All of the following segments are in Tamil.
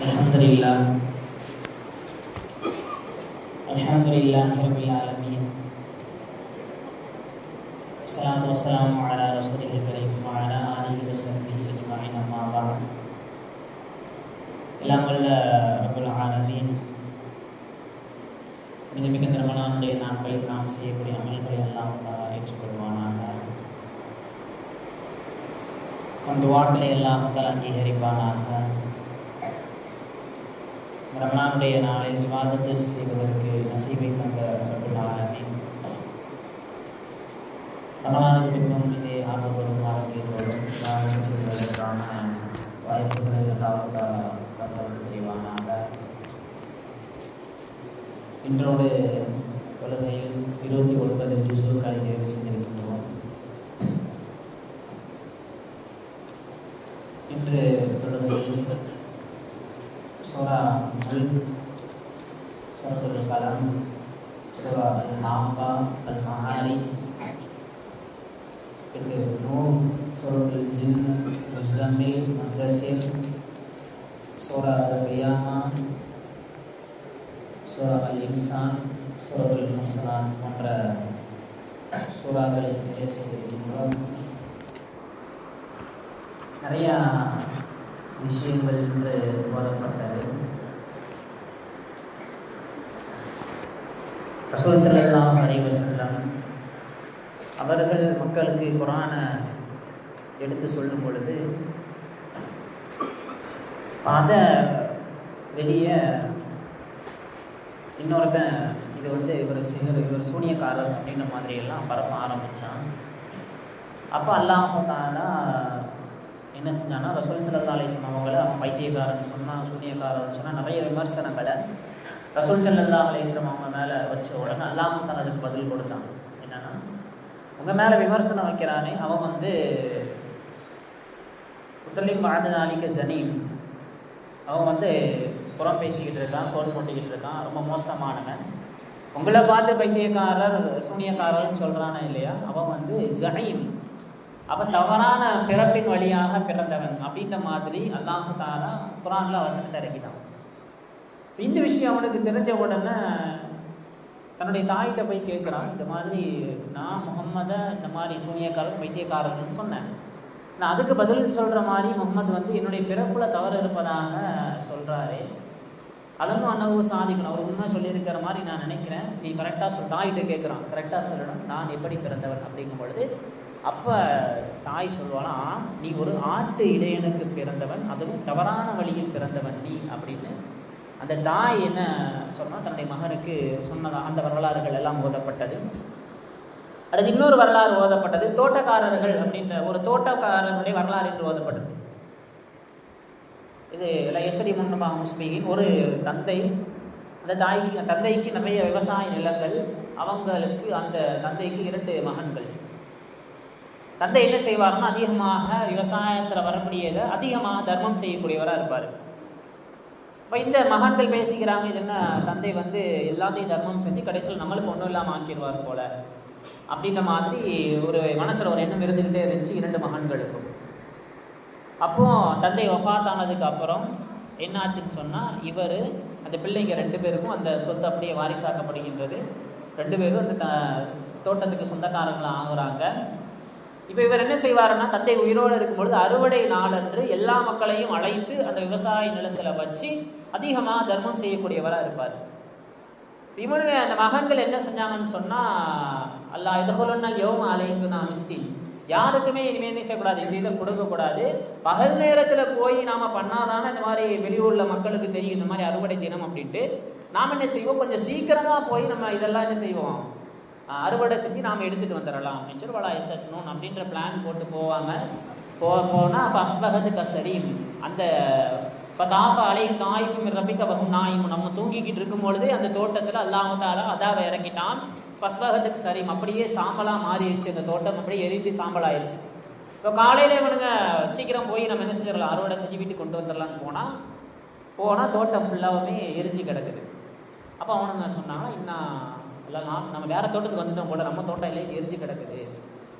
الحمد لله الحمد لله رب العالمين والصلاة والسلام على رسوله الكريم وعلى آله وصحبه أجمعين أما بعد எல்லாம் வல்ல ரபுல் ஆலமீன் மிக மிக நிர்மலானுடைய நாட்களில் நாம் செய்யக்கூடிய அமல்களை எல்லாம் தாரா ஏற்றுக்கொள்வானாக அந்த வாக்களை எல்லாம் தால் அங்கீகரிப்பானாக ரமணானுடைய நாளில் விவாதத்தை செய்வதற்கு நசீவை தந்த ரபுல் ஆலமீன் ரமணானுக்கு பின்னும் இதே ஆர்வத்தோடும் ஆரோக்கியத்தோடும் செல்வதற்கான வாய்ப்புகளை எல்லாவற்றால் தந்தவர்கள் தெரிவானாக இன்றோடு தொழுகையில் இருபத்தி ஒன்பது ஜுசுக்களை தேர்வு செய்திருக்கின்றோம். இன்று தொழுகையில் சோரா முல் சூரத்துல் கலாம் சூரா அல் ஹாக்கா அல் மஹாரிஜ் பிறகு நூர் சூரத்துல் ஜின் முசம்மில் முத்தசில் சூரா அல் கியாமா சூரா அல் இன்சான் சூரத்துல் முர்சலான் போன்ற சூறாக்களை தேர்வு செய்திருக்கின்றோம் நிறையா விஷயங்கள் என்று ஓதப்பட்டது ரசூல் செல்லாம் அலைஹி செல்லம் அவர்கள் மக்களுக்கு குரானை எடுத்து சொல்லும் பொழுது அதை வெளியே இன்னொருத்தன் இது வந்து இவர் சிகர் இவர் சூனியக்காரர் அப்படின்ற மாதிரி எல்லாம் பரப்ப ஆரம்பித்தான் அப்போ அல்லாஹாலா என்ன செஞ்சான்னா ரசூல் சல்லா அலிஸ்லாம் அவங்கள அவன் பைத்தியக்காரன் சொன்னான் சூனியக்காரன் சொன்னால் நிறைய விமர்சனங்களை ரசூல் சல்லா அலிஸ்லாம் அவங்க மேலே வச்ச உடனே அல்லாஹால அதுக்கு பதில் கொடுத்தான். என்னன்னா உங்கள் மேலே விமர்சனம் வைக்கிறானே அவன் வந்து புத்தலிம் வாழ்ந்த நாளைக்கு ஜனீன் அவன் வந்து புறம் பேசிக்கிட்டு இருக்கான் கோல் போட்டுக்கிட்டு இருக்கான் ரொம்ப மோசமானவன். உங்களை பார்த்து பைத்தியக்காரர் சூனியக்காரர்னு சொல்கிறானே இல்லையா? அவன் வந்து ஜஹீம் அப்போ தவறான பிறப்பின் வழியாக பிறந்தவன் அப்படின்ற மாதிரி அல்லாஹு தாலா குரானில் வசனத்தை இறக்கிட்டான். இந்த விஷயம் அவனுக்கு தெரிஞ்ச உடனே தன்னுடைய தாயிட்ட போய் கேட்குறான் இந்த மாதிரி நான் முகம்மதை இந்த மாதிரி சூனியக்காரன் பைத்தியக்காரர்னு சொன்னேன். நான் அதுக்கு பதில் சொல்கிற மாதிரி முகமது வந்து என்னுடைய பிறப்பில் தவறு இருப்பதாக சொல்கிறாரு அளவு அண்ணவு சாதிக்கணும் அவர் உண்மை சொல்லியிருக்கிற மாதிரி நான் நினைக்கிறேன். நீ கரெக்டாக சொல் தாயிட்ட கேட்குறான் கரெக்டாக சொல்லணும் நான் எப்படி பிறந்தவன் அப்படிங்கும் பொழுது அப்போ தாய் சொல்வாளாம் நீ ஒரு ஆட்டு இடையனுக்கு பிறந்தவன் அதுவும் தவறான வழியில் பிறந்தவன் நீ அப்படின்னு. அந்த தாய் என்ன சொன்னால் தன்னுடைய மகனுக்கு சொன்னதா அந்த வரலாறுகள் எல்லாம் ஓதப்பட்டது. அடுத்து இன்னொரு வரலாறு ஓதப்பட்டது தோட்டக்காரர்கள் அப்படின்ற ஒரு தோட்டக்காரனுடைய வரலாறு என்று ஓதப்பட்டது. இது எஸ்ரி முன்னபா முஸ்பீகின் ஒரு தந்தை. அந்த தாய்க்கு தந்தைக்கு நிறைய விவசாய நிலங்கள் அவங்களுக்கு அந்த தந்தைக்கு இரண்டு மகன்கள். தந்தை என்ன செய்வார்னா அதிகமாக விவசாயத்தில் வரக்கூடியதை அதிகமாக தர்மம் செய்யக்கூடியவராக இருப்பார். இப்போ இந்த மகன்கள் பேசிக்கிறாங்க இது என்ன தந்தை வந்து எல்லாத்தையும் தர்மம் செஞ்சு கடைசியில் நம்மளுக்கு ஒன்றும் இல்லாமல் ஆக்கிடுவார் போல. அப்படின்ற மாதிரி ஒரு மனசில் ஒரு எண்ணம் இருந்துக்கிட்டே இருந்துச்சு இரண்டு மகன்களுக்கும். அப்போ தந்தை ஒஃபாத்தானதுக்கு அப்புறம் என்னாச்சுன்னு சொன்னால் இவர் அந்த பிள்ளைங்க ரெண்டு பேருக்கும் அந்த சொத்து அப்படியே வாரிசாக்கப்படுகின்றது. ரெண்டு பேரும் அந்த த தோட்டத்துக்கு சொந்தக்காரங்களாக ஆகுறாங்க. இப்போ இவர் என்ன செய்வாருன்னா தந்தை உயிரோடு இருக்கும்பொழுது அறுவடை நாளன்று எல்லா மக்களையும் அழைத்து அந்த விவசாய நிலத்தில் வச்சு அதிகமாக தர்மம் செய்யக்கூடியவராக இருப்பார். இவனுங்க அந்த மகன்கள் என்ன செஞ்சாங்கன்னு சொன்னால் அல்லா இதுகொலனால் யோம அலைக்கு நான் மிஸ்டின் யாருக்குமே இனிமேல் என்ன செய்யக்கூடாது? இந்த இதை கொடுக்கக்கூடாது. பகல் நேரத்தில் போய் நாம் பண்ணாதானே இந்த மாதிரி வெளியூரில் மக்களுக்கு தெரியும் இந்த மாதிரி அறுவடை தினம் அப்படின்ட்டு நாம் என்ன செய்வோம்? கொஞ்சம் சீக்கிரமாக போய் நம்ம இதெல்லாம் என்ன செய்வோம்? அறுவடை செஞ்சு நாம் எடுத்துகிட்டு வந்துடலாம் அப்படின்னு சொல்லி எஸ்தஸ்னோன் அப்படின்ற பிளான் போட்டு போவாங்க. போ போனால் அப்போ அஸ்பகத்து கசரீம் அந்த இப்போ தாஃபா அலை தாய்ஃபும் ரபிக்க வகும் நாயும். நம்ம தூங்கிக்கிட்டு இருக்கும் பொழுது அந்த தோட்டத்தில் அல்லாமத்தாலும் அதாவை இறக்கிட்டான். பஸ்வகத்துக்கு சரீம். அப்படியே சாம்பலாக மாறிடுச்சு. அந்த தோட்டம் அப்படியே எரிந்து சாம்பலாயிருச்சு. இப்போ காலையில் இவனுங்க சீக்கிரம் போய் நம்ம என்ன செஞ்சிடலாம் அறுவடை செஞ்சு வீட்டுக்கு கொண்டு வந்துடலான்னு போனால் போனால் தோட்டம் ஃபுல்லாகவுமே எரிஞ்சு கிடக்குது. அப்போ அவனுங்க சொன்னாங்கன்னா இன்னும் இல்லை நான் நம்ம வேறு தோட்டத்துக்கு வந்துட்டோம் போல நம்ம தோட்டம் இல்லை எரிஞ்சு கிடக்குது.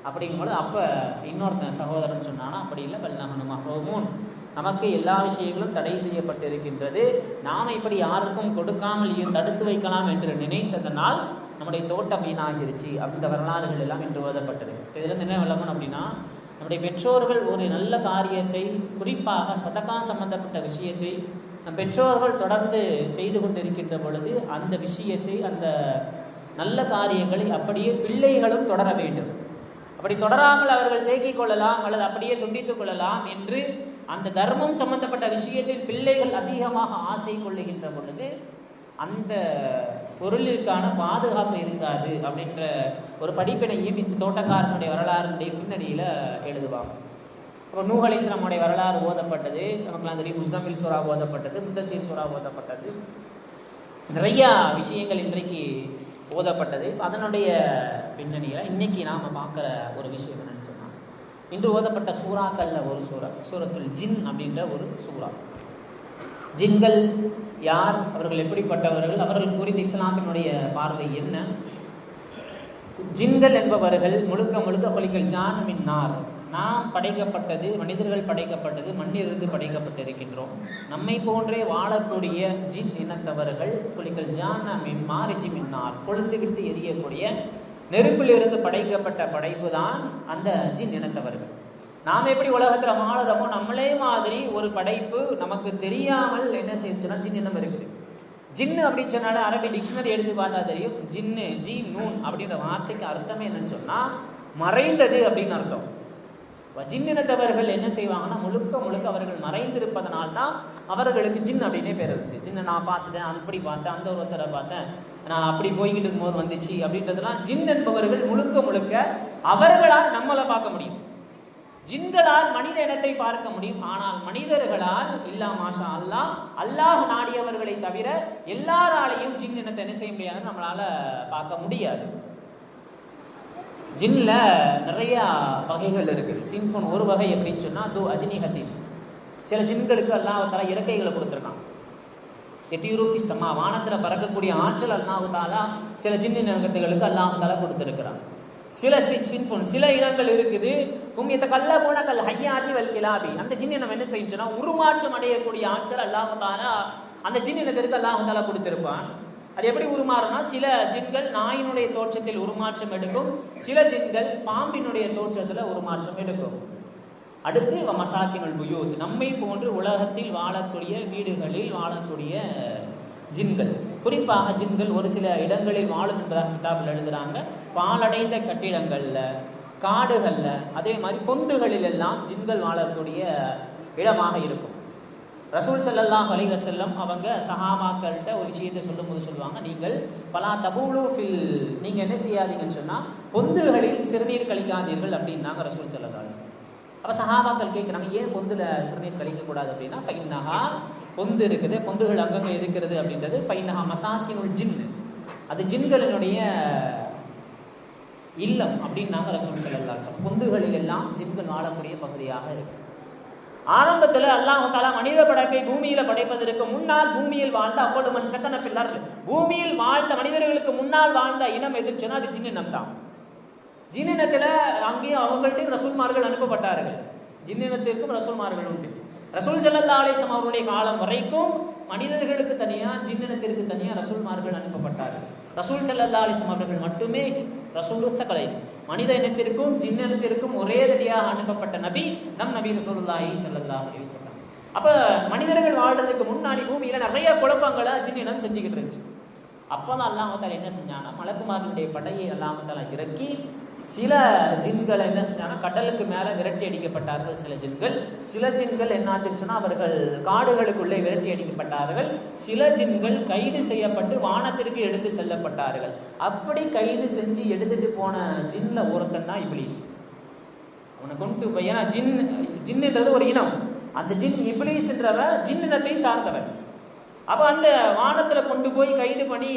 அப்படிங்கும்போது அப்போ இன்னொருத்தன் சகோதரன் சொன்னானா அப்படி இல்லை பல் நகனு நமக்கு எல்லா விஷயங்களும் தடை செய்யப்பட்டிருக்கின்றது. நாம் இப்படி யாருக்கும் கொடுக்காமல் தடுத்து வைக்கலாம் என்று நினைத்ததனால் நம்முடைய தோட்டம் வீணாகிருச்சு. அப்படின்ற வரலாறுகள் எல்லாம் இன்று ஓதப்பட்டது. இதில் என்ன விளம்பரம் அப்படின்னா நம்முடைய பெற்றோர்கள் ஒரு நல்ல காரியத்தை குறிப்பாக சதகா சம்பந்தப்பட்ட விஷயத்தை நம் பெற்றோர்கள் தொடர்ந்து செய்து கொண்டிருக்கின்ற பொழுது அந்த விஷயத்தை அந்த நல்ல காரியங்களை அப்படியே பிள்ளைகளும் தொடர வேண்டும். அப்படி தொடராமல் அவர்கள் தேக்கிக் கொள்ளலாம் அல்லது அப்படியே துண்டித்துக் கொள்ளலாம் என்று அந்த தர்மம் சம்பந்தப்பட்ட விஷயத்தில் பிள்ளைகள் அதிகமாக ஆசை கொள்ளுகின்ற பொழுது அந்த பொருளிற்கான பாதுகாப்பு இருக்காது அப்படின்ற ஒரு படிப்பினையும் இந்த தோட்டக்காரனுடைய வரலாறுடைய பின்னணியில் எழுதுவாங்க. இப்போ நூஹ் வரலாறு ஓதப்பட்டது நமக்குலாம் தெரியும் முஸ்தமில் சூரா ஓதப்பட்டது முத்தசீர் சூரா ஓதப்பட்டது. நிறையா விஷயங்கள் இன்றைக்கு ஓதப்பட்டது. அதனுடைய பின்னணியில் இன்னைக்கு நாம் பார்க்குற ஒரு விஷயம் என்னன்னு சொன்னால் இன்று ஓதப்பட்ட சூறாக்களில் ஒரு சூறா சூரத்துல் ஜின் அப்படின்ற ஒரு சூறா. ஜின்கள் யார் அவர்கள் எப்படிப்பட்டவர்கள் அவர்கள் குறித்து இஸ்லாத்தினுடைய பார்வை என்ன? ஜின்கள் என்பவர்கள் முழுக்க முழுக்க கொலிகள் ஜான் மின்னார் நாம் படைக்கப்பட்டது மனிதர்கள் படைக்கப்பட்டது மண்ணிலிருந்து படைக்கப்பட்டிருக்கின்றோம். நம்மை போன்றே வாழக்கூடிய ஜின் இனத்தவர்கள் குளிக்கல் ஜான் மின் மாறிஜி மின்னார் கொழுந்து விட்டு எரியக்கூடிய நெருப்பிலிருந்து படைக்கப்பட்ட படைப்பு தான் அந்த ஜின் இனத்தவர்கள். நாம் எப்படி உலகத்தில் வாழறமோ நம்மளே மாதிரி ஒரு படைப்பு நமக்கு தெரியாமல் என்ன செய்யுதுன்னா ஜின் இனம் இருக்குது. ஜின்னு அப்படின்னு சொன்னாலே அரபி டிக்ஷனரி எடுத்து பார்த்தா தெரியும். ஜின்னு ஜி நூன் அப்படின்ற வார்த்தைக்கு அர்த்தமே என்னன்னு சொன்னால் மறைந்தது அப்படின்னு அர்த்தம். அப்ப ஜின்னினத்தவர்கள் என்ன செய்வாங்கன்னா முழுக்க முழுக்க அவர்கள் மறைந்திருப்பதனால் தான் அவர்களுக்கு ஜின் அப்படின்னே பேர் இருக்குது ஜின்னை நான் பார்த்துட்டேன் அப்படி பார்த்தேன் அந்த ஒருத்தரை பார்த்தேன் நான் அப்படி போய்கிட்டு இருக்கும்போது வந்துச்சு அப்படின்றதெல்லாம் ஜின் என்பவர்கள் முழுக்க முழுக்க அவர்களால் நம்மளை பார்க்க முடியும். ஜின்களால் மனித இனத்தை பார்க்க முடியும். ஆனால் மனிதர்களால் இல்லா மாஷா அல்லாஹ் அல்லாஹ் நாடியவர்களை தவிர எல்லாராலையும் ஜின் இனத்தை என்ன செய்ய முடியாதுன்னு நம்மளால பார்க்க முடியாது. ஜின்ல நிறைய வகைகள் இருக்குது. சின்ஃபோன் ஒரு வகை எப்படின்னு சொன்னா தோ அஜினிகத்தின் சில ஜின்களுக்கு அல்லாஹ் தாலா இறக்கைகளை கொடுத்துருக்கான். எட்டியூரோபி சமா வானத்துல பறக்கக்கூடிய ஆற்றல் அல்லாஹ் தாலா சில ஜின் இனத்துகளுக்கு அல்லாஹ் தாலா கொடுத்துருக்கிறான். சில சின்பொன் சின்ஃபோன் சில இனங்கள் இருக்குது. கும்யத்த கல்ல போன கல் ஹையாதி வல் கிலாபி. அந்த ஜின் இனம் என்ன செய்யுச்சுன்னா உருமாற்றம் அடையக்கூடிய ஆற்றல் அல்லாஹ் தாலா அந்த ஜின் இனத்திற்கு அல்லாஹ் தாலா கொடுத்துருப்பான். அது எப்படி உருமாறும்னா சில ஜின்கள் நாயினுடைய தோற்றத்தில் உருமாற்றம் எடுக்கும் சில ஜின்கள் பாம்பினுடைய தோற்றத்தில் உருமாற்றம் எடுக்கும். அடுத்து வ மசாக்கினுல் புயூத். நம்மை போன்று உலகத்தில் வாழக்கூடிய வீடுகளில் வாழக்கூடிய ஜின்கள். குறிப்பாக ஜின்கள் ஒரு சில இடங்களில் வாழும் என்பதாக கிதாபில் எழுதுகிறாங்க பாலடைந்த கட்டிடங்களில் காடுகளில் அதே மாதிரி பொந்துகளில் எல்லாம் ஜின்கள் வாழக்கூடிய இடமாக இருக்கும். ரசூல் ஸல்லல்லாஹு வலிக செல்லம் அவங்க சஹாமாக்கள்கிட்ட ஒரு விஷயத்தை சொல்லும்போது சொல்லுவாங்க நீங்கள் பலா தபூலு ஃபில் நீங்கள் என்ன செய்யாதீங்கன்னு சொன்னால் பொந்துகளில் சிறுநீர் கழிக்காதீர்கள் அப்படின்னாங்க ரசூல் ஸல்லல்லாஹு அப்போ வஸல்லம். சஹாபாக்கள் கேட்குறாங்க ஏன் பொந்தில் சிறுநீர் கழிக்கக்கூடாது? அப்படின்னா ஃபைனஹா பொந்து இருக்குது பொந்துகள் அங்கங்கே இருக்கிறது அப்படின்றது ஃபைனஹா மசாக்கினுல் ஜின். அது ஜின்களினுடைய இல்லம் அப்படின்னாங்க ரசூல் ஸல்லல்லாஹு அலைஹி பொந்துகளில் எல்லாம் ஜின்கள் வாழக்கூடிய பகுதியாக இருக்குது ஆரம்பத்துல அல்லாஹ் தாலா மனித படைப்பை பூமியில படைப்பதற்கு முன்னால் பூமியில் வாழ்ந்த அப்போது மண் சக்கன பில்லர் பூமியில் வாழ்ந்த மனிதர்களுக்கு முன்னால் வாழ்ந்த இனம் எதிர்ச்சுன்னா அது ஜின் தான். ஜின் அங்கேயும் அவங்கள்ட்ட ரசூல்மார்கள் அனுப்பப்பட்டார்கள். ஜின்னினத்திற்கும் ரசூல்மார்கள் உண்டு. ரசூல் செல்லல்லா அலைஹி அவருடைய காலம் வரைக்கும் மனிதர்களுக்கு தனியா ஜின் இனத்திற்கு தனியா ரசூல்மார்கள் அனுப்பப்பட்டார்கள். ரசூல் செல்லல்லா அலைஹி அவர்கள் மட்டுமே ரசூலுத்தகலை மனித இனத்திற்கும் ஜின் இனத்திற்கும் ஒரே தடியாக அனுப்பப்பட்ட நபி நம் நபி ரசூலுல்லாஹி ஸல்லல்லாஹு அலைஹி வஸல்லம். அப்ப மனிதர்கள் வாழ்றதுக்கு முன்னாடி பூமியில நிறைய குழப்பங்களை ஜின் இனம் செஞ்சுக்கிட்டு இருந்துச்சு. அப்போதான் அல்லாமத்தால் என்ன செஞ்சாங்கன்னா மலக்குமார்களுடைய படையை அல்லாமத்தால் இறக்கி சில ஜின்கள் என்ன செஞ்சாங்கன்னா கடலுக்கு மேலே விரட்டி அடிக்கப்பட்டார்கள் சில ஜின்கள். சில ஜின்கள் என்னாச்சுன்னு சொன்னால் அவர்கள் காடுகளுக்குள்ளே விரட்டி அடிக்கப்பட்டார்கள். சில ஜின்கள் கைது செய்யப்பட்டு வானத்திற்கு எடுத்து செல்லப்பட்டார்கள். அப்படி கைது செஞ்சு எடுத்துட்டு போன ஜின்ல ஒருத்தன் தான் இப்லீஸ். அவனை கொண்டு போய் ஏன்னா ஜின் ஜின்ன்றது ஒரு இனம். அந்த ஜின் இப்ளீஸ்ன்றவ ஜின் இனத்தை சார்ந்தவன். அப்போ அந்த வானத்தில் கொண்டு போய் கைது பண்ணி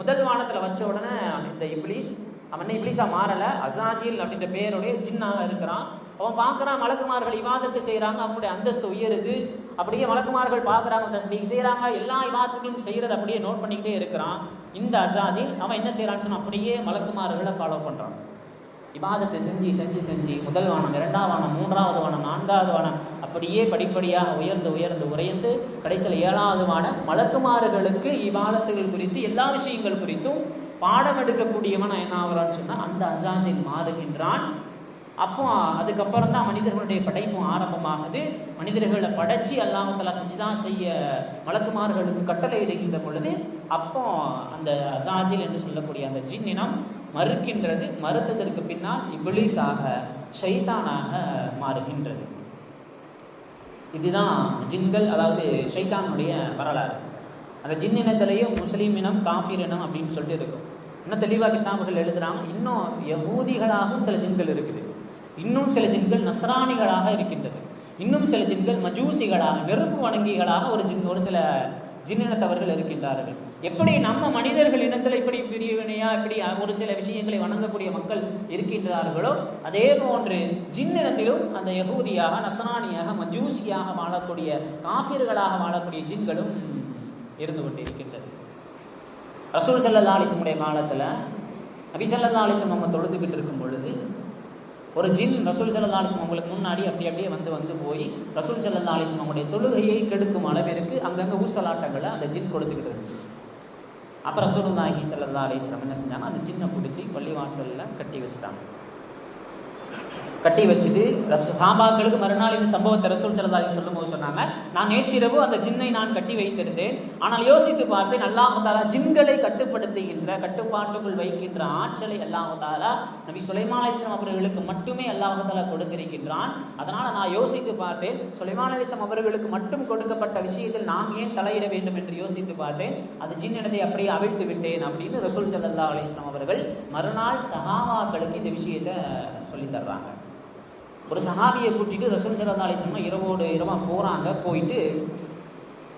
முதல் வானத்தில் வச்ச உடனே இந்த இப்ளீஸ் அவன் என்ன இப்லீஸா மாறல. அசாஜில் அப்படின்ற பேருடைய ஜின்னாக இருக்கிறான். அவன் பார்க்குறான் மலக்குமார்கள் விவாதத்தை செய்கிறாங்க அவங்களுடைய அந்தஸ்து உயருது. அப்படியே மலக்குமார்கள் பார்க்குறாங்க தஸ்பீக் செய்கிறாங்க எல்லா இவாதத்துகளும் செய்கிறத அப்படியே நோட் பண்ணிக்கிட்டே இருக்கிறான். இந்த அசாஜில் அவன் என்ன செய்கிறான்னு சொன்னால் அப்படியே மலக்குமார்களை ஃபாலோ பண்ணுறான் விவாதத்தை செஞ்சு செஞ்சு செஞ்சு முதல் வானம் இரண்டாம் வானம் மூன்றாவது வானம் நான்காவது வானம் அப்படியே படிப்படியாக உயர்ந்து உயர்ந்து உயர்ந்து கடைசியில் ஏழாவது வானம் மலக்குமாறுகளுக்கு இவ்வாதத்துகள் குறித்து எல்லா விஷயங்கள் குறித்தும் பாடம் எடுக்கக்கூடியவன் என்ன ஆகிறான்னு சொன்னால் அந்த அசாசின் மாறுகின்றான். அப்போ அதுக்கப்புறம் தான் மனிதர்களுடைய படைப்பும் ஆரம்பமாகுது. மனிதர்களை படைச்சி அல்லாமத்தலா செஞ்சுதான் செய்ய மலக்குமார்களுக்கு கட்டளை இடுகின்ற பொழுது அப்போ அந்த அசாஜில் என்று சொல்லக்கூடிய அந்த ஜின்னினம் மறுக்கின்றது. மறுத்ததற்கு பின்னால் இபிலிஸாக ஷைத்தானாக மாறுகின்றது. இதுதான் ஜின்கள் அதாவது ஷைத்தானுடைய வரலாறு. அந்த ஜின் இனத்திலேயும் முஸ்லீம் இனம் காஃபிர் இனம் அப்படின்னு சொல்லிட்டு இருக்கும். இன்னும் தெளிவாக கிதாபுகள் எழுதுறாங்க. இன்னும் யகூதிகளாகவும் சில ஜின்கள் இருக்குது. இன்னும் சில ஜின்கள் நஸ்ரானிகளாக இருக்கின்றது. இன்னும் சில ஜின்கள் மஜூசிகளாக நெருப்பு வணங்கிகளாக ஒரு ஜின் ஒரு சில ஜின்னினத்தவர்கள் இருக்கின்றார்கள். எப்படி நம்ம மனிதர்கள் இனத்தில் இப்படி பிரிவினையா இப்படி ஒரு சில விஷயங்களை வணங்கக்கூடிய மக்கள் இருக்கின்றார்களோ அதே போன்று ஜின்னினத்திலும் அந்த யகூதியாக நசனானியாக மஜூசியாக வாழக்கூடிய காஃபிர்களாக வாழக்கூடிய ஜின்களும் இருந்து கொண்டிருக்கின்றது. ரசூல் சல்லா அலிசமுடைய காலத்தில் அபிசல்லா அலிசம் அவங்க தொழுதுகிட்டு இருக்கும் பொழுது ஒரு ஜின் ரசூல் சல்லா அலிசம் அவங்களுக்கு முன்னாடி அப்படி அப்படியே வந்து வந்து போய் ரசூல் சல்லா அலிசம் அவங்களுடைய தொழுகையை கெடுக்கும் அளவிற்கு அங்கங்கே ஊசலாட்டங்களை அந்த ஜின் கொடுத்துக்கிட்டு இருந்துச்சு. அப்போ ரசூலுல்லாஹி சல்லா அலிஸ்லாம் என்ன செஞ்சாங்க? அந்த ஜின்னை பிடிச்சி பள்ளிவாசலில் கட்டி வச்சிட்டாங்க. கட்டி வச்சுட்டு ரசு சாபாக்களுக்கு மறுநாள் இந்த சம்பவத்தை ரசூல் சரதாரி சொல்லும் போது சொன்னாங்க. நான் நேற்றிரவு அந்த ஜின்னை நான் கட்டி வைத்திருந்தேன். ஆனால் யோசித்து பார்த்தேன் அல்லாஹாலா ஜின்களை கட்டுப்படுத்துகின்ற கட்டுப்பாட்டுக்குள் வைக்கின்ற ஆற்றலை அல்லாஹாலா நபி சுலைமாலேசம் அவர்களுக்கு மட்டுமே அல்லாஹாலா கொடுத்திருக்கின்றான். அதனால் நான் யோசித்து பார்த்தேன் சுலைமாலேசம் அவர்களுக்கு மட்டும் கொடுக்கப்பட்ட விஷயத்தில் நாம் ஏன் தலையிட வேண்டும் என்று யோசித்து பார்த்தேன். அது ஜின்னடத்தை அப்படியே அவிழ்த்து விட்டேன் அப்படின்னு ரசூல் சல்லா அலிஸ்லாம் அவர்கள் மறுநாள் சஹாவாக்களுக்கு இந்த விஷயத்தை சொல்லித் தர்றாங்க. ஒரு சஹாபியை கூட்டிட்டு ரசூல் சல்லா அலிஸ்லாம் இரவோடு இரவாக போகிறாங்க போயிட்டு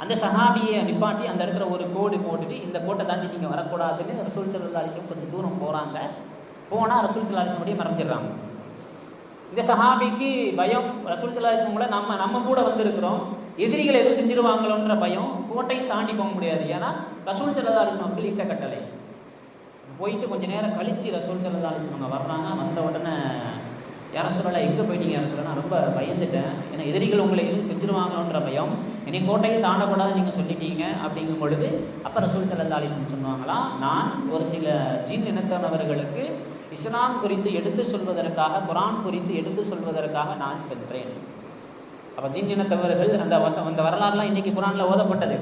அந்த சஹாபியை நிப்பாட்டி அந்த இடத்துல ஒரு கோடு போட்டுட்டு இந்த கோட்டை தாண்டி நீங்கள் வரக்கூடாதுன்னு ரசூல் சல்லா அலிஸ்லாம் கொஞ்சம் தூரம் போகிறாங்க போனால் ரசூல் சல்லா அலிஸ்லாம் அப்படியே மறைஞ்சிடுறாங்க. இந்த சஹாபிக்கு பயம் ரசூல் சல்லா அலிஸ்லாம் கூட நம்ம நம்ம கூட வந்திருக்கிறோம். எதிரிகள் எதுவும் செஞ்சிருவாங்களோன்ற பயம் கோட்டையும் தாண்டி போக முடியாது. ஏன்னா ரசூல் சல்லா அப்படி இட்ட கட்டளை போயிட்டு கொஞ்சம் நேரம் கழிச்சு ரசூல் சல்லா அவங்க வர்றாங்க. வந்த உடனே யார சொல்லலாம் எங்கே போயிட்டீங்க? யார சொல்லலாம் ரொம்ப பயந்துட்டேன். ஏன்னா எதிரிகள் உங்களை எதுவும் செஞ்சுருவாங்களோன்ற பயம். என்னை கோட்டையை தாண்டக்கூடாது நீங்கள் சொல்லிட்டீங்க அப்படிங்கும் பொழுது அப்போ ரசூல் சல்லா சொன்னாங்களாம் நான் ஒரு சில ஜின் இனத்தவர்களுக்கு இஸ்லாம் குறித்து எடுத்து சொல்வதற்காக குரான் குறித்து எடுத்து சொல்வதற்காக நான் சென்றேன். அப்போ ஜின் இனத்தவர்கள் அந்த வச அந்த வரலாறுலாம் இன்றைக்கி குரானில் ஓதப்பட்டது.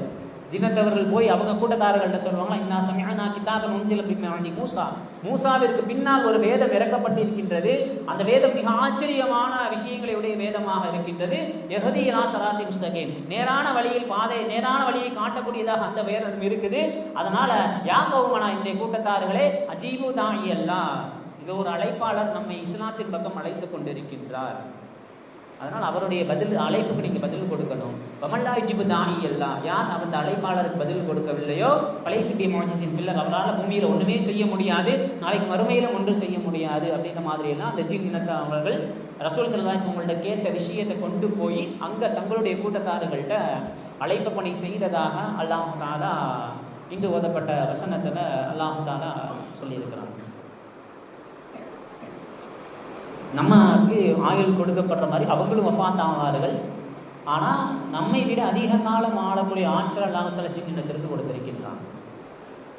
ஜின்னத்தவர்கள் போய் அவங்க கூட்டத்தாரர்கள்ட்ட சொல்லுவாங்களா இன்னா சமயனா கிதாபன் உன்சில பின்னாடி மூசா. மூசாவிற்கு பின்னால் ஒரு வேதம் இறக்கப்பட்டிருக்கின்றது. அந்த வேதம் மிக ஆச்சரியமான விஷயங்களை உடைய வேதமாக இருக்கின்றது. எஹதியா சராத்தி முஸ்தகேம் நேரான வழியில் பாதை நேரான வழியை காட்டக்கூடியதாக அந்த வேதம் இருக்குது. அதனால யாகவுமனா இந்த கூட்டத்தார்களே அஜீபு தாயி அல்லா இது ஒரு அழைப்பாளர் நம்மை இஸ்லாத்தின் பக்கம் அழைத்து கொண்டிருக்கின்றார். அதனால் அவருடைய பதில் அழைப்புக்கு நீங்கள் பதில் கொடுக்கணும். வமல்லா இஜிபு தானி எல்லாம் யார் அந்த அழைப்பாளருக்கு பதில் கொடுக்கவில்லையோ? பழைய சிட்டி மாஜிசின் பில்லர் அவரால் பூமியில் ஒன்றுமே செய்ய முடியாது நாளைக்கு மறுமையில் ஒன்றும் செய்ய முடியாது அப்படின்ற மாதிரியெல்லாம் அந்த ஜீன் இனத்தை அவர்கள் ரசூல் சல்லாஸ் அவங்கள்ட்ட கேட்ட விஷயத்தை கொண்டு போய் அங்கே தங்களுடைய கூட்டத்தாரர்கள்ட்ட அழைப்பு பணி செய்ததாக அல்லாஹு தாலா இங்கு ஓதப்பட்ட வசனத்தில் அல்லாஹு தாலா சொல்லியிருக்கிறாங்க நமக்கு ஆயுள் கொடுக்கப்படுற மாதிரி அவங்களும் வஃபாத் ஆவார்கள் ஆனால் நம்மை விட அதிக காலம் ஆளக்கூடிய ஆற்றல் அல்லாஹத்தில் ஜின்னிடத்திற்கு கொடுத்திருக்கின்றான்.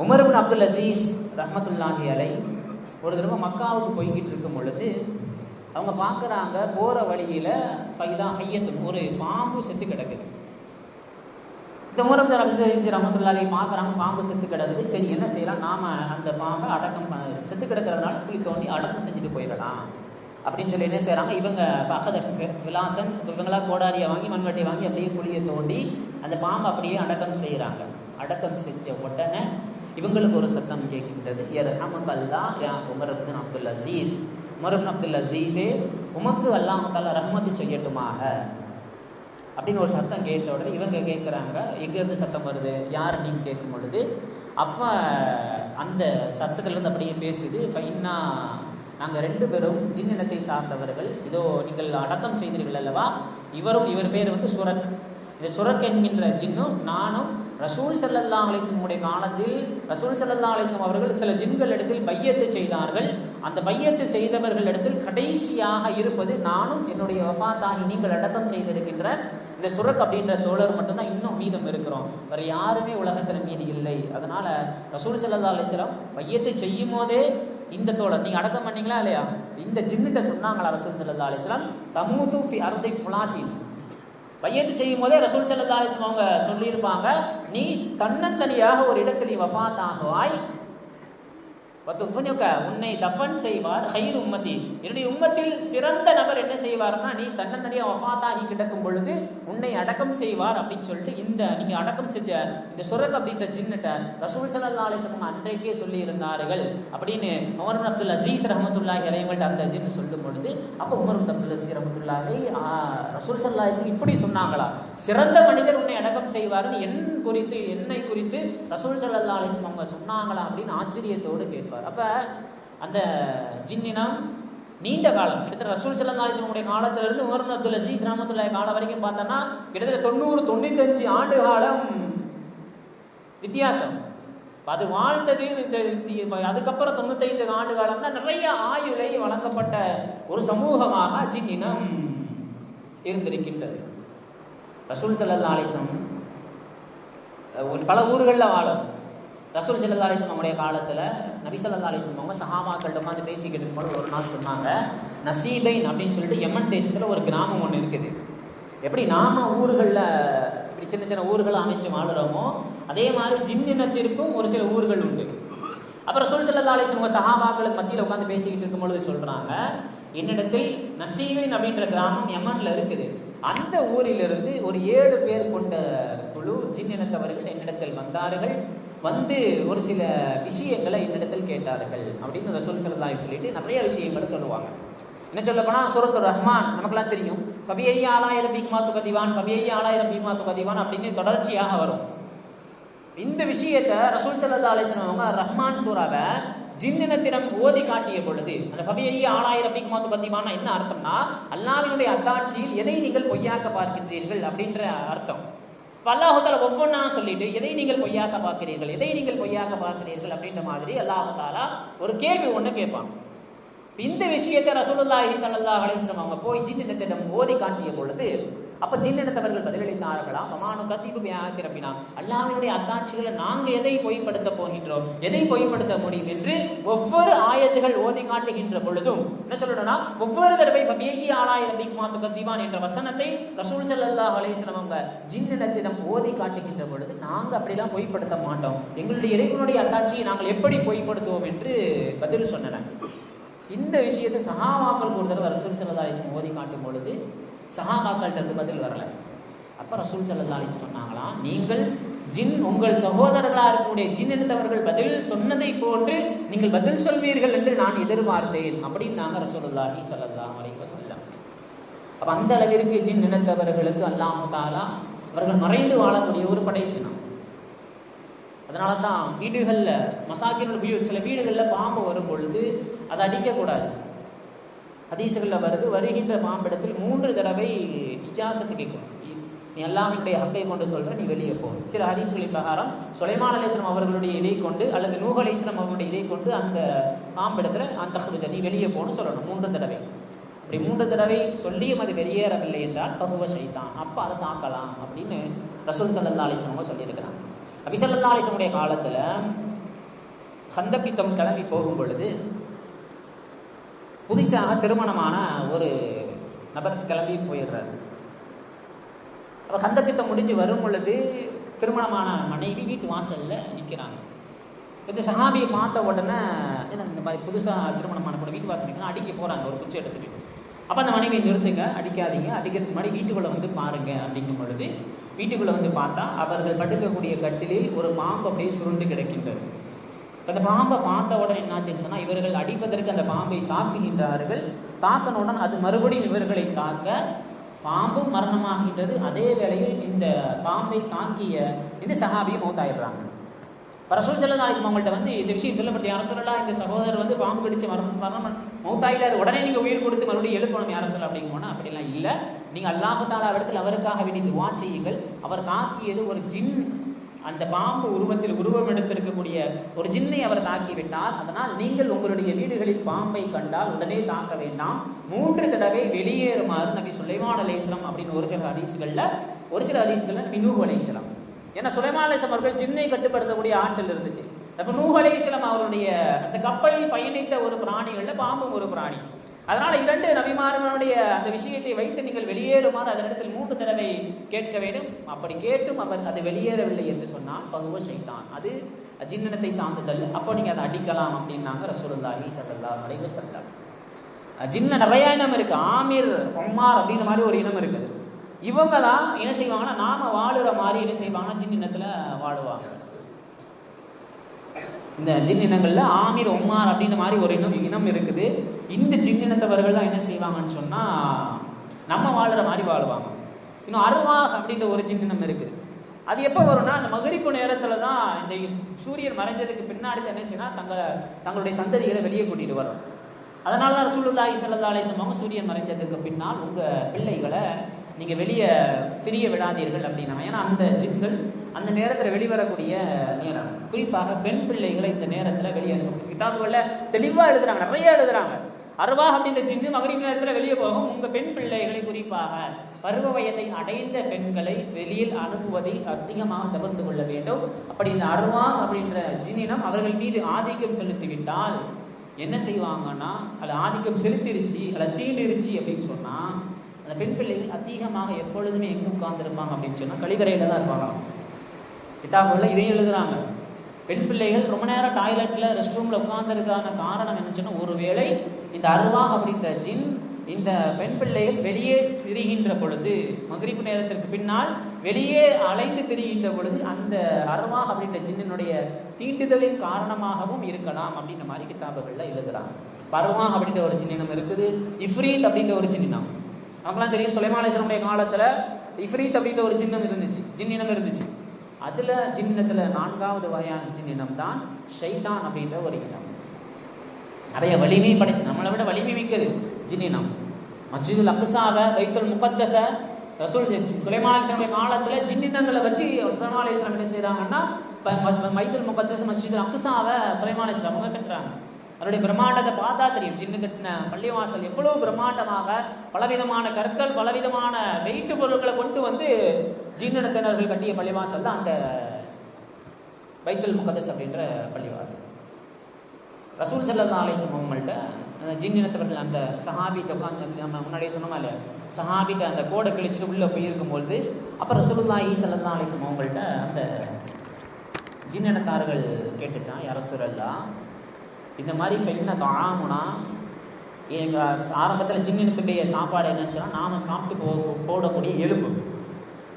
உமர்பின் அப்துல் அசீஸ் ரஹமத்துல்லாஹி அலை ஒரு தடவை மக்காவுக்கு போய்கிட்டு இருக்கும் பொழுது அவங்க பார்க்குறாங்க போகிற வழியில் பைதா ஐயத்து ஒரு பாம்பு செத்து கிடக்குது. இந்த முறை அபிசரிசி ரஹமத்துல்லாஹி பார்க்குறாங்க பாம்பு செத்து கிடக்குது. சரி என்ன செய்யலாம்? நாம் அந்த பாம்பை அடக்கம் செத்து கிடக்கிறதுனால குழி தோண்டி அடக்கம் செஞ்சுட்டு போயிடலாம். அப்படின்னு சொல்லி என்ன செய்கிறாங்க இவங்க பகத விலாசன் இவங்களா கோடாரியை வாங்கி மண்வெட்டியை வாங்கி அப்படியே குழியை தோண்டி அந்த பாம்பை அப்படியே அடக்கம் செய்கிறாங்க அடக்கம் செஞ்ச உடனே இவங்களுக்கு ஒரு சத்தம் கேட்கின்றது. எர் நமக்கு யா உமரபின் அப்துல் அசீஸ். உமரபின் அப்துல் அசீஸே உமக்கு அல்லாமத்தால ரஹ்மத்து செய்யட்டுமாக. அப்படின்னு ஒரு சத்தம் கேட்ட உடனே இவங்க கேட்குறாங்க. எங்கேருந்து சத்தம் வருது? யார் நீங்கள் கேட்கும் பொழுது அப்போ அந்த சத்தத்துலேருந்து அப்படியே பேசுது. ஃபைன்னா நாங்கள் ரெண்டு பேரும் ஜின் இனத்தை சார்ந்தவர்கள். இதோ நீங்கள் அடக்கம் செய்தீர்கள் அல்லவா? இவரும் இவர் பேர் வந்து சுரத் இந்த சுரக் என்கின்ற ஜின்னும் நானும் ரசூல் சல்லல்லா அலிஸ்லமுடைய காலத்தில் ரசூல் சல்லல்லா அலிசம் அவர்கள் சில ஜின்கள் இடத்தில் பையத்து செய்தார்கள். அந்த பையத்து செய்தவர்கள் இடத்தில் கடைசியாக இருப்பது நானும் என்னுடைய வஃபாத்தாகி நீங்கள் அடக்கம் செய்திருக்கின்ற இந்த சுரக் அப்படின்ற தோழர் மட்டும்தான் இன்னும் மீதம் இருக்கிறோம். வேறு யாருமே உலகத்தில் மீதி இல்லை. அதனால் ரசூல் சல்லா அலிஸ்லாம் பையத்தை செய்யும் போதே இந்த தோழர் நீங்கள் அடக்கம் பண்ணீங்களா இல்லையா? இந்த ஜின்னுட்ட சொன்னாங்களா ரசூல் சல்லா அலிஸ்லாம் தமூது ஃபி அர்தை புலாத்தின் வையத்து செய்யும் போதே ரசூல் சல்லா அலிஸ்லாம் அவங்க சொல்லியிருப்பாங்க நீ தன்னந்தனியாக ஒரு இடத்தில் நீ வஃபாத்தாகுவாய் வத்துஃபுனுக உன்னை தஃபன் செய்வார் ஹைர் உம்மதி என்னுடைய உம்மத்தில் சிறந்த நபர் என்ன செய்வார்னா நீ தன்னந்தனியாக வஃபாத்தாகி கிடக்கும் பொழுது உன்னை அடக்கம் செய்வார் அப்படின்னு சொல்லிட்டு இந்த நீங்க அடக்கம் செஞ்ச இந்த சுரக் அப்படின்ற சின்னட்ட ரசூல் சல்லா அலிசம் அன்றைக்கே சொல்லி இருந்தார்கள் அப்படின்னு உமர் அப்துல் அசீஸ் ரஹமத்துல்லாஹி அலைவங்கள்ட்ட அந்த ஜின்னு சொல்லும் பொழுது அப்போ உமர் அப்துல் அசீஸ் ரஹமத்துல்லாஹி ரசூல் சல்லா அலிசம் இப்படி சொன்னாங்களா? சிறந்த மனிதர் உன்னை அடக்கம் செய்வார்கள். என் குறித்து என்னை குறித்து ரசூல் சல்லா அலிஸ்லாம் அவங்க சொன்னாங்களா அப்படின்னு ஆச்சரியத்தோடு கேட்பார். அப்போ அந்த ஜின்னினம் நீண்ட காலம் கிட்டத்தட்ட ரசூல் சல்லா அலிஸ்லமுடைய காலத்திலிருந்து உமர் பின் அப்துல் அசீஸ் காலம் வரைக்கும் பார்த்தோன்னா கிட்டத்தட்ட தொண்ணூறு தொண்ணூத்தஞ்சு ஆண்டு காலம் வித்தியாசம். அது வாழ்ந்தது இந்த இந்த- அதுக்கப்புறம் தொண்ணூத்தைந்து ஆண்டு காலம்னா நிறைய ஆயுளை வழங்கப்பட்ட ஒரு சமூகமாக ஜின்னினம் இருந்திருக்கின்றது. ரசூல் சல்லா அலிசம் ஒரு பல ஊர்களில் வாழும். ரசூல் சல்லா அலிஸ்லாம் நம்முடைய காலத்தில் நபி சல்லா அலிஸ்லாம் அவங்க சஹாபாக்கள்கிட்ட உட்காந்து பேசிக்கிட்டு இருக்கும்போது ஒரு நாள் சொன்னாங்க நசீபைன் அப்படின்னு சொல்லிட்டு எமன் தேசத்தில் ஒரு கிராமம் ஒன்று இருக்குது. எப்படி நாம ஊர்களில் இப்படி சின்ன சின்ன ஊர்களை அமைச்சு வாழுறோமோ அதே மாதிரி ஜின் இனத்திற்கும் ஒரு சில ஊர்கள் உண்டு. அப்புறம் சொல் செல்லல்லா அலிஸ்லாம் உங்க சஹாபாக்களுக்கு மத்தியில் உட்காந்து பேசிக்கிட்டு இருக்கும்பொழுது சொல்கிறாங்க என்னிடத்தில் நசீவின் அப்படின்ற கிராமம் யமன்ல இருக்குது. அந்த ஊரிலிருந்து ஒரு ஏழு பேர் கொண்ட குழு ஜின்னினத்தவர்கள் என்னிடத்தில் வந்தார்கள். வந்து ஒரு சில விஷயங்களை என்னிடத்தில் கேட்டார்கள் அப்படின்னு ரசூல் சல்லல்லாஹு சொல்லிட்டு நிறைய விஷயங்களை சொல்லுவாங்க. என்ன சொல்ல போனால் சூரத்து ரஹ்மான் நமக்கெல்லாம் தெரியும். கபியை ஆலாயிரம் பீக்மா துகதிவான் கபியை ஆலாயிரம் பீக்மா துகதிவான் அப்படின்னு தொடர்ச்சியாக வரும். இந்த விஷயத்தை ரசூல் சல்லா அலிஸ்லாம் அவங்க ரஹ்மான் சூறாவை ஜின்னினத்திடம் ஓதி காட்டிய பொழுது அந்த ஃபபியை ஆளாயிரம் பீக்மாத்து பத்திமான என்ன அர்த்தம்னா அல்லாவினுடைய அத்தாட்சியில் எதை நீங்கள் பொய்யாக்க பார்க்கின்றீர்கள் அப்படின்ற அர்த்தம். இப்ப ஒவ்வொன்றா சொல்லிட்டு எதை நீங்கள் பொய்யாக்க பார்க்கிறீர்கள் எதை நீங்கள் பொய்யாக்க பார்க்கிறீர்கள் அப்படின்ற மாதிரி அல்லாஹாலா ஒரு கேள்வி ஒன்று கேட்பான். இந்த விஷயத்தை ரசூலுல்லாஹி சல்லா அலிஸ்லம் அவங்க போய் ஜின்னினத்திடம் ஓதி காட்டிய பொழுது அப்ப ஜின்னிடத்தவர்கள் பதிலளித்தார்களா மமானு கத்தீபு பியாத்தி ரப்பினா. அல்லாஹ்வினுடைய அத்தாட்சிகளை நாங்க எதை பொய்ப்படுத்த போகின்றோம்? எதை பொய்ப்படுத்த முடியும் என்று ஒவ்வொரு ஆயத்துகள் ஓதி காட்டுகின்ற பொழுதும் என்ன சொல்லணும்னா ஒவ்வொரு தடவை ஃபபியகி ஆலாயிரம் பிக்மாத்து கத்திவான் என்ற வசனத்தை ரசூல் சல்லா அலேஸ்லம் அவங்க ஜின்னிடத்திடம் ஓதி காட்டுகின்ற பொழுது நாங்க அப்படிலாம் பொய்ப்படுத்த மாட்டோம். எங்களுடைய இறைவனுடைய அத்தாட்சியை நாங்கள் எப்படி பொய்ப்படுத்துவோம் என்று பதில் சொன்னனர் இந்த விஷயத்தை சஹாபாக்கள் ஒரு தடவை ரசூல் சல்லா அலிஸ்லம் ஓதி காட்டும் பொழுது சஹாபாக்கள்கிட்ட இருந்து பதில் வரல. அப்போ ரசூல் சல்லா சொன்னாங்களாம் நீங்கள் ஜின் உங்கள் சகோதரர்களாக இருக்கக்கூடிய ஜின் எடுத்தவர்கள் பதில் சொன்னதை போன்று நீங்கள் பதில் சொல்வீர்கள் என்று நான் எதிர்பார்த்தேன் அப்படின்னு ரசூலுல்லாஹி ஸல்லல்லாஹு அலைஹி வஸல்லம். அப்போ அந்த அளவிற்கு ஜின் நினைத்தவர்களுக்கு அல்லாஹு தாலா அவர்கள் மறைந்து வாழக்கூடிய ஒரு படைப்பினம் அதனால தான். வீடுகளில் மசாக்கினோட வீடு சில வீடுகளில் பாம்பு வரும் பொழுது அதை அடிக்கக்கூடாது. ஹதீசுகளில் வருது வருகின்ற பாம்பிடத்தில் மூன்று தடவை இஜாசத்து கேட்கும். நீ அல்லாஹினுடைய ஹக்கை கொண்டு சொல்கிற நீ வெளியே போ. சில ஹதீசுகளின் பிரகாரம் சுலைமான் அலிஸ்லாம் அவர்களுடைய இதை கொண்டு அல்லது நூஹ் அலிஸ்லாம் அவருடைய இதை கொண்டு அந்த மாம்பிடத்தில் அந்த ஹுஜ நீ வெளியே போகணும்னு சொல்லணும். மூன்று தடவை. அப்படி மூன்று தடவை சொல்லியும் அது வெளியேறவில்லை என்றால் பகுவ செய்தான் அப்போ அதை தாக்கலாம் அப்படின்னு ரசூல் சல்லா அலிஸ்லாம் அவங்க சொல்லியிருக்கிறாங்க. அபிசல்லா அலிஸ்லமுடைய காலத்தில் ஹந்தபித்தம் கிளம்பி போகும் பொழுது புதுசாக திருமணமான ஒரு நபர் கிளம்பி போயிடுறாரு. அப்போ ஹந்தபித்தம் முடிஞ்சு வரும் பொழுது திருமணமான மனைவி வீட்டு வாசலில் நிற்கிறாங்க இந்த சஹாபியை பார்த்த உடனே என்ன இந்த மாதிரி புதுசாக திருமணமான கூட வீட்டு வாசல் நிற்கணும் அடிக்க போகிறாங்க ஒரு குச்சி எடுத்துகிட்டு அப்போ அந்த மனைவியை நிறுத்துங்க அடிக்காதீங்க அடிக்கிறதுக்கு முன்னாடி வீட்டுக்குள்ளே வந்து பாருங்க அப்படிங்கும் பொழுது வீட்டுக்குள்ளே வந்து பார்த்தா அவர்கள் படுக்கக்கூடிய கட்டிலில் ஒரு பாம்பு அப்படியே சுருண்டு கிடக்கின்றது. அந்த பாம்பை பார்த்த உடனே என்னாச்சுன்னு சொன்னால் இவர்கள் அடிப்பதற்கு அந்த பாம்பை தாக்குகின்றார்கள். தாக்கனுடன் அது மறுபடியும் இவர்களை தாக்க பாம்பு மரணமாகின்றது. அதே வேளையில் இந்த பாம்பை தாக்கிய இந்த சஹாபியை மௌத்தாயிடுறாங்க. ரசூல் செல்லா ஆயிஷம் அவங்கள்ட்ட வந்து இந்த விஷயம் சொல்லப்பட்டு யாரும் சொல்லலாம் இந்த சகோதரர் வந்து பாம்பு கடிச்சு மரணம் மரணம் மௌத்தாயிலார் உடனே நீங்கள் உயிர் கொடுத்து மறுபடியும் எழுப்பணும். யாரும் சொல்ல அப்படிங்க போனால் அப்படிலாம் இல்லை. நீங்கள் அல்லாஹு தாலா இடத்துல அவருக்காக வேண்டி துவா செய்யுங்கள். அவர் தாக்கியது ஒரு ஜின் அந்த பாம்பு உருவத்தில் உருவம் எடுத்திருக்கக்கூடிய ஒரு ஜின்னை அவர் தாக்கிவிட்டார். அதனால் நீங்கள் உங்களுடைய வீடுகளில் பாம்பை கண்டால் உடனே தாக்க வேண்டாம். மூன்று தடவை வெளியேறுமாறு நபி சுலைமான் அலைஸ்லாம் அப்படின்னு ஒரு சில ஹதீஸ்களில் ஒரு சில ஹதீஸ்களில் நபி நூஹ் அலைஸ்லாம் ஏன்னா சுலைமான் அலைஸ்லாம் அவர்கள் ஜின்னை கட்டுப்படுத்தக்கூடிய ஆற்றல் இருந்துச்சு. அப்போ நூஹ் அலைஸ்லாம் அவருடைய அந்த கப்பலில் பயணித்த ஒரு பிராணிகளில் பாம்பும் ஒரு பிராணி. அதனால் இரண்டு நபிமார்களுடைய அந்த விஷயத்தை வைத்து நீங்கள் வெளியேறுமாறு அதனிடத்தில் மூன்று தடவை கேட்க வேண்டும். அப்படி கேட்டும் அவர் அது வெளியேறவில்லை என்று சொன்னால் பகுவ செய்தான் அது ஜின்னத்தை சார்ந்ததல் அப்போ நீங்கள் அதை அடிக்கலாம் அப்படின்னாங்க ரசூலுல்லாஹி ஸல்லல்லாஹு மறைவு வஸல்லம். ஜின்ன நிறையா இனம் இருக்குது ஆமீர் ஒம்மார் அப்படின்ற மாதிரி ஒரு இனம் இருக்குது. இவங்க தான் என்ன செய்வாங்கன்னா நாம் வாழுற மாதிரி என்ன செய்வாங்கன்னா ஜின் வாழுவாங்க. இந்த ஜின் இனங்களில் ஆமீர் ஒம்மார் அப்படின்ற மாதிரி ஒரு இனம் இனம் இருக்குது. இந்த ஜின் இனத்தவர்கள்லாம் என்ன செய்வாங்கன்னு சொன்னால் நம்ம வாழ்கிற மாதிரி வாழ்வாங்க. இன்னும் அருவாக் அப்படின்ற ஒரு ஜின் இனம் இருக்குது. அது எப்போ வரும்னா அந்த மகரிப்பு நேரத்தில் தான் இந்த சூரியன் மறைஞ்சதுக்கு பின்னாடி தான் என்ன செய்யணும் தங்களை தங்களுடைய சந்ததிகளை வெளியே கூட்டிகிட்டு வரும். அதனால தான் ரசூலுல்லாஹி ஸல்லல்லாஹு அலைஹி சூரியன் மறைஞ்சதுக்கு பின்னால் உங்கள் பிள்ளைகளை நீங்கள் வெளியே பிரிய விடாதீர்கள் அப்படின்னா ஏன்னா அந்த ஜின்கள் அந்த நேரத்தில் வெளிவரக்கூடிய நேரம். குறிப்பாக பெண் பிள்ளைகளை இந்த நேரத்தில் வெளியே கிதாபுகளில் தெளிவாக எழுதுறாங்க நிறைய எழுதுறாங்க. அருவா அப்படின்ற சிந்து மகரின் நேரத்தில் வெளியே போகும். உங்கள் பெண் பிள்ளைகளை குறிப்பாக பருவ வயதை அடைந்த பெண்களை வெளியில் அனுப்புவதை அதிகமாக தவிர்த்து கொள்ள வேண்டும். அப்படி இந்த அருவா அப்படின்ற ஜின்னினம் அவர்கள் மீது ஆதிக்கம் செலுத்திவிட்டால் என்ன செய்வாங்கன்னா அது ஆதிக்கம் செலுத்திருச்சு அல்ல தீண்டிருச்சு அப்படின்னு சொன்னால் அந்த பெண் பிள்ளைகள் அதிகமாக எப்பொழுதுமே எங்கே உட்கார்ந்துருப்பாங்க அப்படின்னு சொன்னால் கழிவறையில் தான் இருப்பாங்க கிதாபுகளில் இதையும் எழுதுகிறாங்க பெண் பிள்ளைகள் ரொம்ப நேரம் டாய்லெட்டில் ரெஸ்ட் ரூமில் உட்கார்ந்துருக்கான காரணம் என்னச்சுன்னா ஒருவேளை இந்த அருவா அப்படின்ற ஜின் இந்த பெண் பிள்ளைகள் வெளியே திரிகின்ற பொழுது மகிரிப்பு நேரத்திற்கு பின்னால் வெளியே அலைந்து திரிகின்ற பொழுது அந்த அருவா அப்படின்ற ஜின்னினுடைய தீண்டுதலின் காரணமாகவும் இருக்கலாம் அப்படின்ற மாதிரி கிதாபுகளில் எழுதுகிறாங்க பருவா அப்படின்ற ஒரு சின்னம் இருக்குது. இஃப்ரீத் அப்படின்ற ஒரு சின்னம் நமக்குலாம் தெரியும் சுலைமாலேஸ்வரனுடைய காலத்தில் இஃப்ரீத் அப்படின்ற ஒரு சின்னம் இருந்துச்சு. ஜின்னினம் இருந்துச்சு. அதில் ஜின்னத்தில் நான்காவது வகையான ஜின்னினம் தான் ஷைதான் அப்படின்ற ஒரு இனம். நிறைய வலிமை படைச்சு நம்மளை விட வலிமை மிக்கது ஜின்னினம். மஸ்ஜிதுல் அக்சாவை பைத்துல் முகத்தஸ ரசூல் சுலைமாலேஸ்வரனுடைய காலத்தில் ஜின்னினங்களை வச்சு சுலைமாலேஸ்வரம் என்ன செய்கிறாங்கன்னா மைதுல் முகத்தஸ் மஸ்ஜிதுல் அக்சாவை சுலைமாலேஸ்வரம் அவங்க கட்டுறாங்க. அதனுடைய பிரம்மாண்டத்தை பார்த்தா தெரியும். சின்ன கட்டின பள்ளிவாசல் எவ்வளவு பிரம்மாண்டமாக பலவிதமான கற்கள் பலவிதமான வெயிட்டு பொருட்களை கொண்டு வந்து ஜீனத்தினர்கள் கட்டிய பள்ளிவாசல் தான் அந்த பைத்துல் முகதஸ் அப்படின்ற பள்ளிவாசல். ரசூல் செல்லா அலிசம் அவங்கள்ட்ட அந்த ஜின்னினத்தவர்கள் அந்த சஹாபிட்ட உட்காந்து நம்ம முன்னாடியே சொன்னோமா இல்லையா? சஹாபிட்ட அந்த கோடை கிழிச்சிட்டு உள்ளே போயிருக்கும்பொழுது அப்போ ரசூல்லா ஈ செல்லா அலிசம் அவங்கள்ட்ட அந்த ஜின்னினத்தார்கள் கேட்டுச்சான் அரசுரல்லா இந்த மாதிரி ஃபென்ன தாமுனா எங்கள் ஆரம்பத்தில் ஜின்னினத்துடைய சாப்பாடு என்னன்னு சொன்னால் நாம் சாப்பிட்டு போ போடக்கூடிய எலும்பு.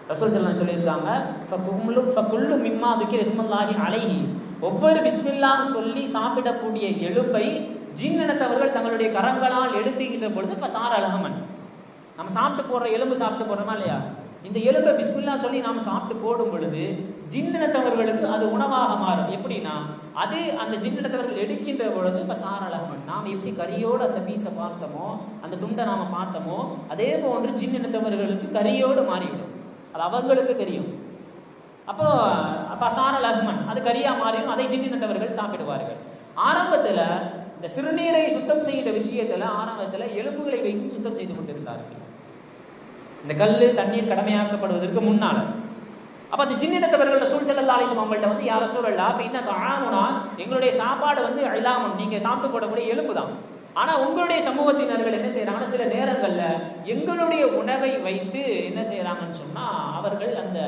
ரசூல் செல்லம் சொல்லியிருக்காங்க ஃபகுல்லு ஃபகுல்லு மிம்மா துக்கி ரஸ்மல்லாஹி அலைஹி. ஒவ்வொரு பிஸ்மில்லா சொல்லி சாப்பிடக்கூடிய எலும்பை ஜின்னினத்தவர்கள் தங்களுடைய கரங்களால் எடுத்துக்கின்ற பொழுது இப்போ சார் அழகமன் நம்ம சாப்பிட்டு போடுற எலும்பு சாப்பிட்டு போடுறோமா இல்லையா? இந்த எலும்பை பிஸ்மில்லா சொல்லி நாம் சாப்பிட்டு போடும் பொழுது ஜின்னினத்தவர்களுக்கு அது உணவாக மாறும். எப்படின்னா அது அந்த ஜின்னினத்தவர்கள் எடுக்கின்ற பொழுது இப்போ சாரலகமன் நாம் எப்படி கரியோடு அந்த பீஸை பார்த்தோமோ அந்த துண்டை நாம் பார்த்தோமோ அதே போன்று ஜின்னினத்தவர்களுக்கு கரியோடு மாறிவிடும். அது அவர்களுக்கு தெரியும். அப்போ ஃபசான லஹ்மன் அது கரியா மாறிடும் அதை ஜின்னினத்தவர்கள் சாப்பிடுவார்கள். ஆரம்பத்தில் இந்த சிறுநீரை சுத்தம் செய்கிற விஷயத்தில் ஆரம்பத்தில் எலும்புகளை வைத்து சுத்தம் செய்து கொண்டிருந்தார்கள். இந்த கல் தண்ணீர் கடமையாக்கப்படுவதற்கு முன்னால். அப்போ அந்த ஜின்னிடத்தவர்களோட சூழ்ச்சல் அலிசம் அவங்கள்ட்ட வந்து யார சூழல்லா பின்ன ஆகுனா எங்களுடைய சாப்பாடு வந்து இல்லாமல் நீங்கள் சாப்பிட்டு போடக்கூடிய எலும்பு தான். ஆனால் உங்களுடைய சமூகத்தினர்கள் என்ன செய்கிறாங்கன்னா சில நேரங்களில் எங்களுடைய உணவை வைத்து என்ன செய்கிறாங்கன்னு சொன்னால் அவர்கள் அந்த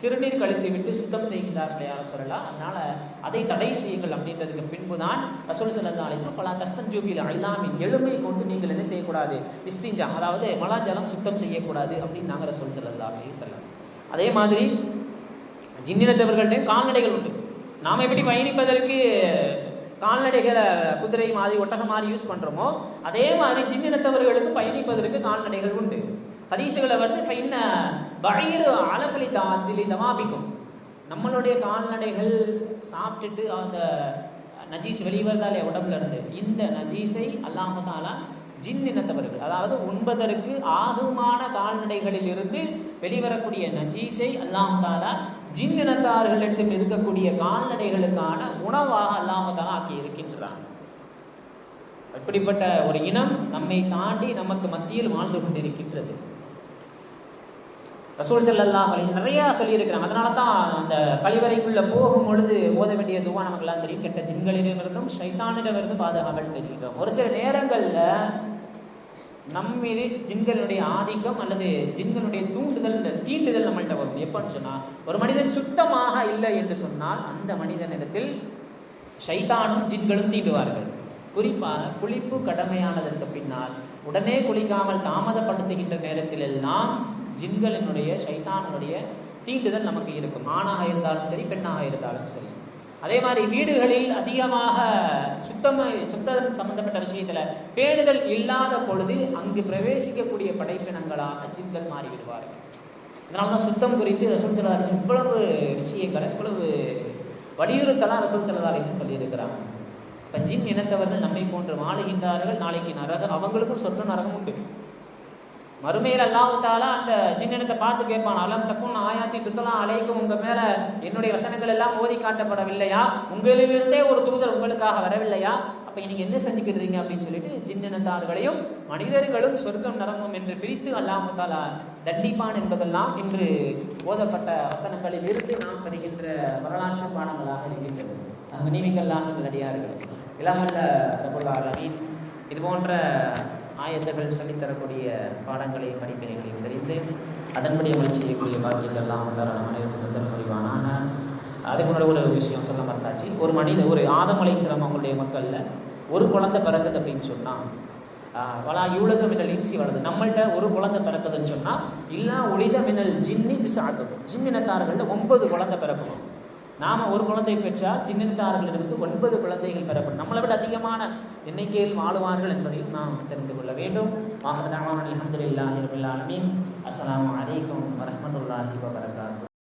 சிறுநீர் கழித்து விட்டு சுத்தம் செய்கிறார்கள் யாரும் சொல்லலாம் அதனால அதை தடை செய்யுங்கள் அப்படின்றதுக்கு பின்பு தான் ரசூல் சல்லா அலிஸ்லாம் பல கஷ்டம் ஜூபியில் அல்லாமின் எலும்பை கொண்டு நீங்கள் என்ன செய்யக்கூடாது? இஸ்திஞ்சா அதாவது மலாஜலம் சுத்தம் செய்யக்கூடாது அப்படின்னு நாங்கள் ரசூல் சல்லா சொல்லலாம் அதே மாதிரி ஜின்னினத்தவர்கள்ட்டையும் கால்நடைகள் உண்டு. நாம் எப்படி பயணிப்பதற்கு கால்நடைகளை குதிரை மாதிரி ஒட்டகம் மாதிரி யூஸ் பண்ணுறோமோ அதே மாதிரி ஜின்னினத்தவர்களுக்கு பயணிப்பதற்கு கால்நடைகள் உண்டு. ஹதீசுகளை வந்து ஃபைன்ன பயிர் அலஃபலி தாத்திலி தமாபிக்கும் நம்மளுடைய கால்நடைகள் சாப்பிட்டுட்டு அந்த நஜீஸ் வெளிவரதாலே உடம்புல இருந்து? இந்த நஜீஸை அல்லாஹு தாலா ஜின் இனத்தவர்கள். அதாவது உண்பதற்கு ஆகுமான கால்நடைகளில் இருந்து வெளிவரக்கூடிய நஜீஸை அல்லாமத்தாலா ஜின் இனத்தார்களிடத்தில் இருக்கக்கூடிய கால்நடைகளுக்கான உணவாக அல்லாமத்தாலா ஆக்கி இருக்கின்றான். அப்படிப்பட்ட ஒரு இனம் நம்மை தாண்டி நமக்கு மத்தியில் வாழ்ந்து கொண்டிருக்கின்றது. ரசூல் ஸல்லல்லாஹு அலைஹி நிறையா சொல்லியிருக்கிறாங்க. அதனால தான் அந்த கழிவறைக்குள்ள போகும் பொழுது ஓத வேண்டிய துவா நமக்கெல்லாம் தெரியும். கெட்ட ஜின்களிடமிருந்தும் ஷைத்தானிடமிருந்தும் பாதுகாவல் தெரிவிக்கிறோம் ஒரு சில நேரங்களில் நம் மீது ஜின்களுடைய ஆதிக்கம் அல்லது ஜின்களுடைய தூண்டுதல் தீண்டுதல் நம்மள்கிட்ட வரும். எப்போன்னு சொன்னால் ஒரு மனிதன் சுத்தமாக இல்லை என்று சொன்னால் அந்த மனிதனிடத்தில் ஷைத்தானும் ஜின்களும் தீண்டுவார்கள். குறிப்பாக குளிப்பு கடமையானதற்கு பின்னால் உடனே குளிக்காமல் தாமதப்படுத்துகின்ற நேரத்தில் எல்லாம் ஜின்களினுடைய ஷைத்தானுடைய தீண்டுதல் நமக்கு இருக்கும். ஆணாக இருந்தாலும் சரி பெண்ணாக இருந்தாலும் சரி. அதே மாதிரி வீடுகளில் அதிகமாக சுத்தம் சுத்தம் சம்பந்தப்பட்ட விஷயத்துல பேணுதல் இல்லாத பொழுது அங்கு பிரவேசிக்கக்கூடிய படைப்பினங்களாக ஜின்கள் மாறிவிடுவார்கள். அதனால தான் சுத்தம் குறித்து ரசூல் செலவாரிசன் இவ்வளவு விஷயங்களை இவ்வளவு வலியுறுத்தலாம் ரசூல் செலவாரிசன் சொல்லியிருக்கிறாங்க. இப்போ ஜின் இனத்தவர்கள் நம்மை போன்று வாழுகின்றார்கள் நாளைக்கு நரகம் அவங்களுக்கும் சொர்க்க நரகம் உண்டு. மறுமையில் அல்லாவுத்தாலா அந்த ஜின்னிடத்தை பார்த்து கேட்பான் அலம் தக்கும் ஆயாத்தி துத்தலாம் அலைக்கும் உங்கள் மேலே என்னுடைய வசனங்கள் எல்லாம் ஓதி காட்டப்படவில்லையா? உங்களிலிருந்தே ஒரு தூதர் உங்களுக்காக வரவில்லையா? அப்போ நீங்கள் என்ன செஞ்சுக்கிறீங்க அப்படின்னு சொல்லிட்டு ஜின்னினத்தார்களையும் மனிதர்களும் சொர்க்கம் நரங்கும் என்று பிரித்து அல்லாமுத்தாலா தண்டிப்பான் என்பதெல்லாம் இன்று ஓதப்பட்ட வசனங்களில் இருந்து நாம் பெறுகின்ற வரலாற்று பாடங்களாக இருக்கின்றது. நினைவுகள்லாம் நடிகார்கள் இளமல்ல ரபுல்லாலமீன் இது போன்ற ஆயத்தர்கள் சொல்லித்தரக்கூடிய பாடங்களை படிப்பினைகளையும் தெரிந்து அதன்படி அமல் செய்யக்கூடிய பாக்கியங்கள்லாம் உண்டான அனைவருக்கும் தந்தல் புரிவானாக அதுக்கு முன்னாடி ஒரு விஷயம் சொல்ல மறந்தாச்சு. ஒரு மனித ஒரு ஆதமலை சிரமம் அவங்களுடைய மக்களில் ஒரு குழந்தை பிறக்குது அப்படின்னு சொன்னால் வலா இவ்வளவு மின்னல் இன்சி வளருது நம்மள்ட்ட ஒரு குழந்தை பிறக்குதுன்னு சொன்னால் இல்லா ஒளித மின்னல் ஜின்னி திசாகும். ஜின்னினத்தார்கள்ட்ட ஒன்பது குழந்தை பிறக்கணும். நாம ஒரு குழந்தை பெற்றால் ஜின்னினத்தார்களிலிருந்து ஒன்பது குழந்தைகள் பெறப்படும். நம்மளை விட அதிகமான எண்ணிக்கையில் வாழுவார்கள் என்பதையும் நாம் தெரிந்து கொள்ள வேண்டும். அஹமதுல்லாஹி ரபில் அஸ்லாம் அஸ்ஸலாமு அலைக்கும் வரஹ்மத்துல்லாஹி வபரகாத்துஹு